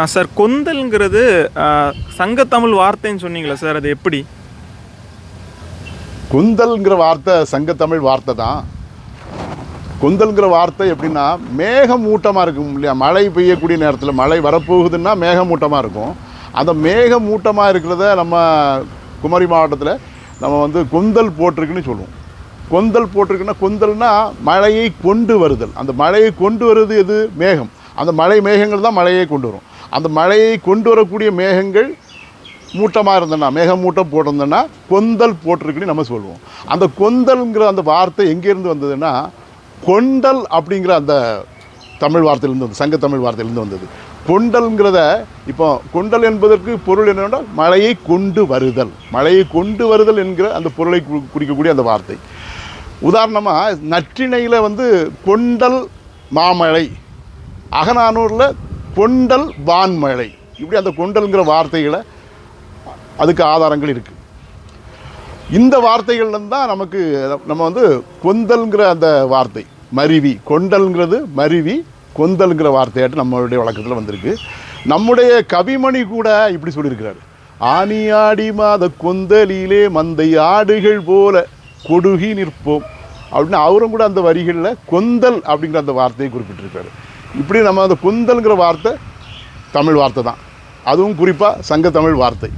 ஆ sir கொந்தல்ங்கிறது சங்கத்தமிழ் வார்த்தைன்னு சொன்னீங்களா sir அது எப்படி? கொந்தல்ங்கிற வார்த்தை சங்கத்தமிழ் வார்த்தை தான். கொந்தல்ங்கிற வார்த்தை எப்படின்னா மேகமூட்டமாக இருக்கும் இல்லையா? மழை பெய்யக்கூடிய நேரத்தில் மழை வரப்போகுதுன்னா மேகமூட்டமாக இருக்கும். அந்த மேகமூட்டமாக இருக்கிறத நம்ம குமரி மாவட்டத்தில் நம்ம வந்து கொந்தல் போட்டிருக்குன்னு சொல்லுவோம். கொந்தல் போட்டிருக்குன்னா கொந்தல்னா மழையை கொண்டு வருதல். அந்த மழையை கொண்டு வருது எது? மேகம். அந்த மழை மேகங்கள் தான் மழையை கொண்டு வரும். அந்த மழையை கொண்டு வரக்கூடிய மேகங்கள் மூட்டமாக இருந்தனா மேகமூட்டம் போட்டிருந்தோன்னா கொந்தல் போட்டிருக்குன்னு நம்ம சொல்லுவோம் அந்த கொந்தல்ங்கிற அந்த வார்த்தை எங்கேருந்து வந்ததுன்னா கொண்டல் அப்படிங்கிற அந்த தமிழ் வார்த்தையிலேருந்து வந்து சங்க தமிழ் வார்த்தையிலேருந்து வந்தது. கொண்டல்ங்கிறத இப்போ கொண்டல் என்பதற்கு பொருள் என்னன்னா மழையை கொண்டு வருதல். மழையை கொண்டு வருதல் என்கிற அந்த பொருளை குறிக்கக்கூடிய அந்த வார்த்தை. உதாரணமாக நற்றிணையில் வந்து கொண்டல் மாமழை. அகநானூரில் கொண்டல் வான்மழை இப்படி அந்த கொண்டல்ங்கிற வார்த்தைகளை அதுக்கு ஆதாரங்கள் இருக்குது இந்த வார்த்தைகள்லேருந்து தான் நமக்கு நம்ம வந்து கொந்தல்ங்கிற அந்த வார்த்தை மருவி கொண்டல்ங்கிறது மருவி கொந்தல்ங்கிற வார்த்தையாட்டு நம்மளுடைய வழக்கத்தில் வந்திருக்கு. நம்முடைய கவிமணி கூட இப்படி சொல்லியிருக்கிறார். ஆனி ஆடி மாத கொந்தலிலே மந்தை ஆடுகள் போல கொடுகி நிற்போம். அப்படின்னு அவரும் கூட அந்த வரிகளில் கொந்தல் அப்படிங்கிற அந்த வார்த்தையை குறிப்பிட்டிருக்காரு. இப்படி நம்ம அந்த குந்தல்ங்கிற வார்த்தை தமிழ் வார்த்தை தான். அதுவும் குறிப்பாக சங்க தமிழ் வார்த்தை.